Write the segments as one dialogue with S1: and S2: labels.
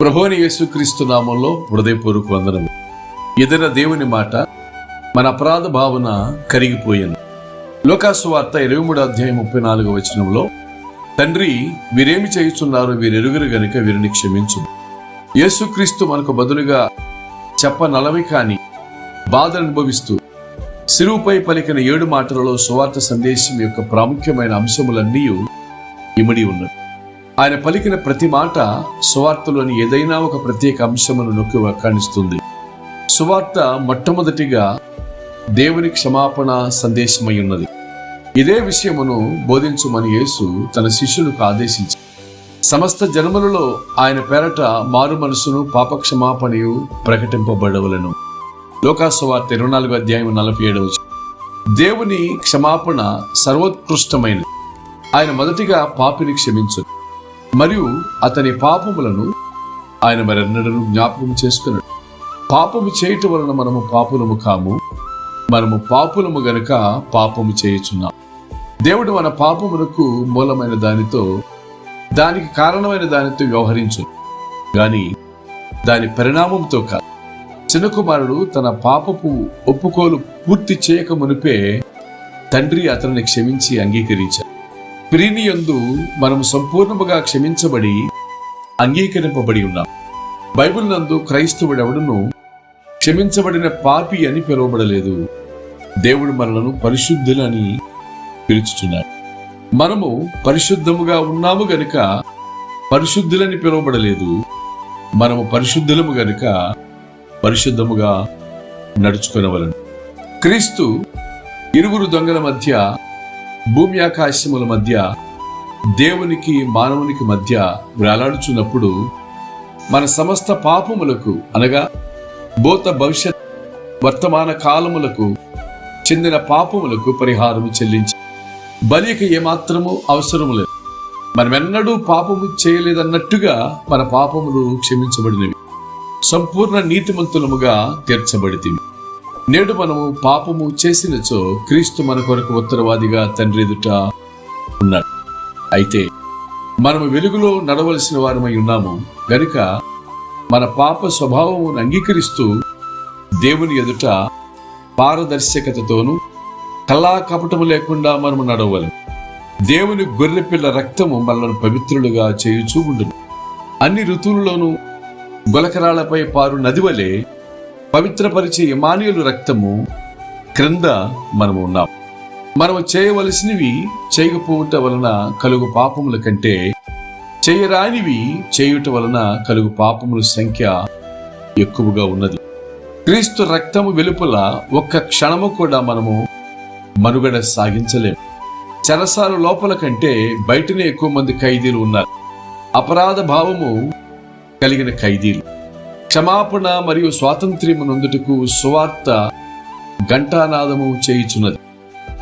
S1: ప్రభుని యేసుక్రీస్తు నామంలో హృదయపూర్వక వందనం ఎదిర దేవుని మాట మన అపరాధ భావన కరిగిపోయింది లోకాసు వార్త ఇరవై మూడు అధ్యాయం ముప్పై నాలుగు వచనంలో తండ్రి వీరేమి చేయుచున్నారు వీరెరుగురు గనుక వీరిని క్షమించు యేసుక్రీస్తు మనకు బదులుగా చెప్ప నలవి కాని బాధ అనుభవిస్తూ సిరువుపై పలికిన ఏడు మాటలలో సువార్త సందేశం యొక్క ప్రాముఖ్యమైన అంశములన్నీ ఇమిడి ఉన్నది ఆయన పలికిన ప్రతి మాట సువార్తలోని ఏదైనా ఒక ప్రత్యేక అంశమును నొక్కి వ్యాఖ్యానిస్తుంది. సువార్త మొట్టమొదటిగా దేవుని క్షమాపణ సందేశమై ఉన్నది. ఇదే విషయమును బోధించుమని యేసు తన శిష్యులకు ఆదేశించి సమస్త జన్మలలో ఆయన పేరట మారు మనసును పాపక్షమాపణయు ప్రకటింపబడవలను. లోకాసువార్త ఇరవై నాలుగు అధ్యాయం నలభై ఏడవ దేవుని క్షమాపణ సర్వోత్కృష్టమైనది. ఆయన మొదటిగా పాపిని క్షమించు. మరియు అతని పాపములను ఆయన మరెన్నడను జ్ఞాపకం చేసుకున్నాడు పాపము చేయటం వలన మనము పాపులము కాము. మనము పాపులము గనుక పాపము చేయుచున్నాం. దేవుడు మన పాపమునకు మూలమైన దానితో దానికి కారణమైన దానితో వ్యవహరించు కానీ దాని పరిణామంతో కాదు. చిన్న కుమారుడు తన పాపపు ఒప్పుకోలు పూర్తి చేయక మునిపే తండ్రి అతనిని క్షమించి అంగీకరించారు ప్రీని యందు మనం సంపూర్ణముగా క్షమించబడి అంగీకరింపబడి ఉన్నాం. బైబిల్ నందు క్రైస్తవుడెవడును క్షమించబడిన పాపి అని పిలువబడలేదు. దేవుడు మనలను పరిశుద్ధులని పిలుచుచున్నాడు. మనము పరిశుద్ధముగా ఉన్నాము గనుక పరిశుద్ధులని పిలువబడలేదు. మనము పరిశుద్ధులము గనుక పరిశుద్ధముగా నడుచుకునవలను. క్రీస్తు ఇరుగురు దొంగల మధ్య భూమి ఆకాశముల మధ్య దేవునికి మానవునికి మధ్య వేలాడుచున్నప్పుడు మన సమస్త పాపములకు అనగా భూత భవిష్యత్ వర్తమాన కాలములకు చెందిన పాపములకు పరిహారం చెల్లించి బలికి ఏమాత్రము అవసరము లేదు. మనమెన్నడూ పాపము చేయలేదన్నట్టుగా మన పాపములు క్షమించబడినవి. సంపూర్ణ నీతిమంతులముగా తీర్చబడితివి నేడు మనము పాపము చేసినచో క్రీస్తు మన కొరకు ఉత్తరవాదిగా తండ్రి ఎదుట ఉన్నాడు. అయితే మనము వెలుగులో నడవలసిన వారమై ఉన్నాము. గనుక మన పాప స్వభావమును అంగీకరిస్తూ దేవుని ఎదుట పారదర్శకతతోనూ కళా కపటము లేకుండా మనము నడవలేము. దేవుని గొర్రెపిల్ల రక్తము మనలను పవిత్రులుగా చేయుచూ ఉండును. అన్ని ఋతువులలోనూ గులకరాలపై పారు నది వలె పవిత్రపరిచే ఇమానియులు రక్తము క్రింద మనము ఉన్నాం. మనము చేయవలసినవి చేయకపోవట వలన కలుగు పాపముల కంటే చేయరానివి చేయుట వలన కలుగు పాపముల సంఖ్య ఎక్కువగా ఉన్నది. క్రీస్తు రక్తము వెలుపల ఒక్క క్షణము కూడా మనము మనుగడ సాగించలేము చెరసాల లోపల కంటే బయటనే ఎక్కువ మంది ఖైదీలు ఉన్నారు. అపరాధ భావము కలిగిన ఖైదీలు. క్షమాపణ మరియు స్వాతంత్ర్యము నందుటకు సువార్త ఘంటానాదము చేయుచున్నది.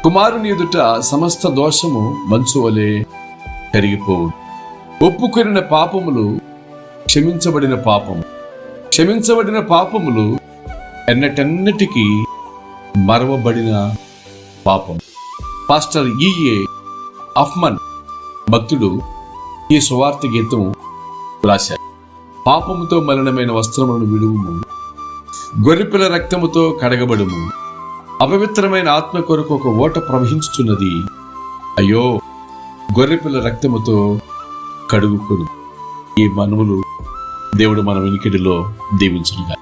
S1: కుమారుని ఎదుట సమస్త దోషము మంచువలే కరిగిపోవు ఒప్పుకొనిన పాపములు క్షమించబడిన పాపము. క్షమించబడిన పాపములు ఎన్నటెన్నటికీ మరవబడిన పాపం పాస్టర్ ఈఏ అఫ్మన్ భక్తుడు ఈ సువార్త గీతం రాశారు. పాపముతో మలినమైన వస్త్రములను విడువుము. గొర్రెపిల్ల రక్తముతో కడగబడుము. అపవిత్రమైన ఆత్మ కొరకు ఒక ఓట ప్రవహించుచున్నది. అయ్యో గొర్రెపిల్ల రక్తముతో కడుగుకొను. ఈ మనములు దేవుడు మన వెనుకడిలో దీవించునుగా